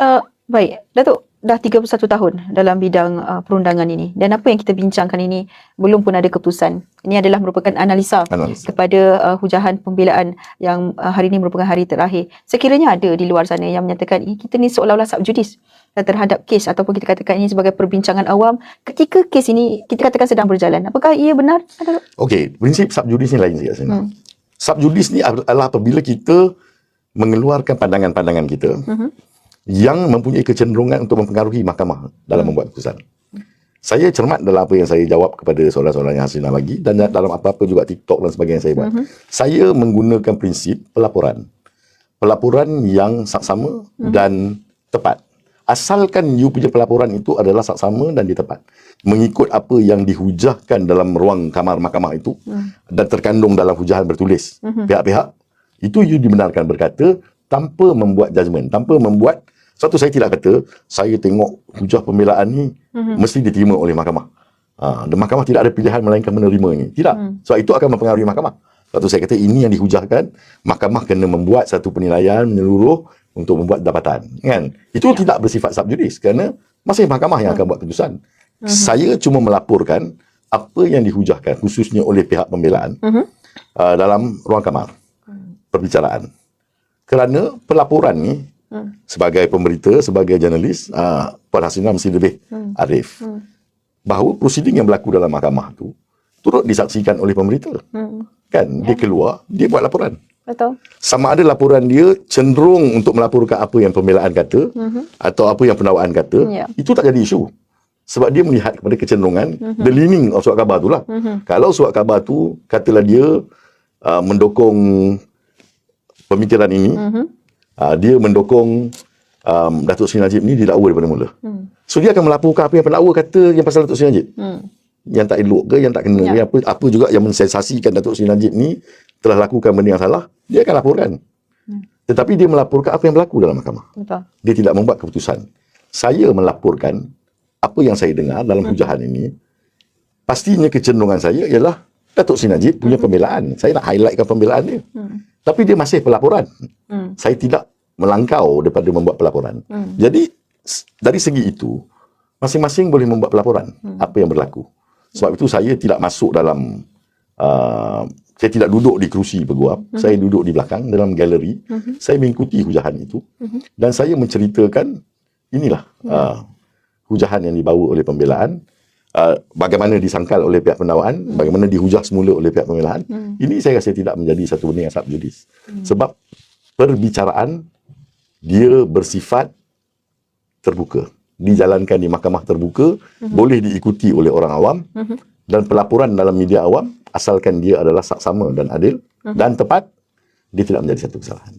Uh, baik, Datuk dah 31 tahun dalam bidang uh, perundangan ini dan apa yang kita bincangkan ini belum pun ada keputusan. Ini adalah merupakan analisa Analisa. kepada uh, hujahan pembelaan yang uh, hari ini merupakan hari terakhir. Sekiranya ada di luar sana yang menyatakan eh, kita ni seolah-olah subjudis terhadap kes ataupun kita katakan ini sebagai perbincangan awam ketika kes ini kita katakan sedang berjalan. Apakah ia benar? Okey, prinsip subjudis ni lain sikit sebenarnya. Hmm. Subjudis ni adalah apabila kita mengeluarkan pandangan-pandangan kita Mhm. Yang mempunyai kecenderungan untuk mempengaruhi mahkamah dalam Hmm. membuat keputusan. Saya cermat dalam apa yang saya jawab kepada soalan-soalan yang Hasina bagi dan dalam apa-apa juga TikTok dan sebagainya saya buat. Mhm. Saya menggunakan prinsip pelaporan. Pelaporan yang saksama Mhm. dan tepat. Asalkan you punya pelaporan itu adalah saksama dan dia tepat. Mengikut apa yang dihujahkan dalam ruang kamar mahkamah itu Hmm. dan terkandung dalam hujahan bertulis Mhm. pihak-pihak itu you dibenarkan berkata tanpa membuat judgement tanpa membuat satu saya tidak kata saya tengok hujah pembelaan ni Mhm. mesti diterima oleh mahkamah. Ha, dan mahkamah tidak ada pilihan melainkan menerima ini tidak. Hmm. sebab itu akan mempengaruhi mahkamah. Sebab tu saya kata ini yang dihujahkan mahkamah kena membuat satu penilaian menyeluruh untuk membuat dapatan kan? Itu tidak bersifat subjudis kerana masih mahkamah yang akan buat keputusan. Saya cuma melaporkan apa yang dihujahkan khususnya oleh pihak pembelaan Mhm. uh, dalam ruang kamar perbicaraan. Kerana pelaporan ni Hmm. sebagai pemberita, sebagai jurnalis, uh, Puan Hasina mesti lebih Hmm. arif Hmm. bahawa prosiding yang berlaku dalam mahkamah tu turut disaksikan oleh pemberita. Hmm. Kan? Dia keluar, dia buat laporan. Betul. Sama ada laporan dia cenderung untuk melaporkan apa yang pembelaan kata Mhm. atau apa yang pendakwaan kata, Ya. itu tak jadi isu. Sebab dia melihat kepada kecenderungan, the leaning of surat khabar tu lah. Mhm. Kalau surat khabar tu, katalah dia uh, mendukung pemikiran ini, Mhm. Uh, dia mendukung um, Datuk Seri Najib ni didakwa daripada mula. Hmm. So dia akan melaporkan apa yang pendakwa kata yang pasal Datuk Seri Najib. Hmm. Yang tak elok ke, yang tak kena Ya. ke, apa, apa juga yang mensensasikan Datuk Seri Najib ni telah lakukan benda yang salah, dia akan laporkan. Hmm. Tetapi dia melaporkan apa yang berlaku dalam mahkamah. Betul. Dia tidak membuat keputusan. Saya melaporkan apa yang saya dengar dalam Hmm. hujahan ini. Pastinya kecenderungan saya ialah Datuk Seri Najib punya pembelaan. Saya nak highlightkan pembelaan dia. Hmm. Tapi dia masih pelaporan. Hmm. Saya tidak melangkau daripada membuat pelaporan. Hmm. Jadi dari segi itu masing-masing boleh membuat pelaporan Hmm. apa yang berlaku. Sebab itu saya tidak masuk dalam uh, saya tidak duduk di kerusi peguam, Hmm. saya duduk di belakang dalam galeri. Mhm. Saya mengikuti hujahan itu Mhm. dan saya menceritakan inilah uh, hujahan yang dibawa oleh pembelaan uh, bagaimana disangkal oleh pihak pendakwaan, bagaimana dihujah semula oleh pihak pembelaan. Hmm. Ini saya rasa tidak menjadi satu benda yang subjudis. Sebab perbicaraan dia bersifat terbuka. Dijalankan di mahkamah terbuka, boleh diikuti oleh orang awam Mhm. dan pelaporan dalam media awam asalkan dia adalah saksama dan adil dan tepat, dia tidak menjadi satu kesalahan.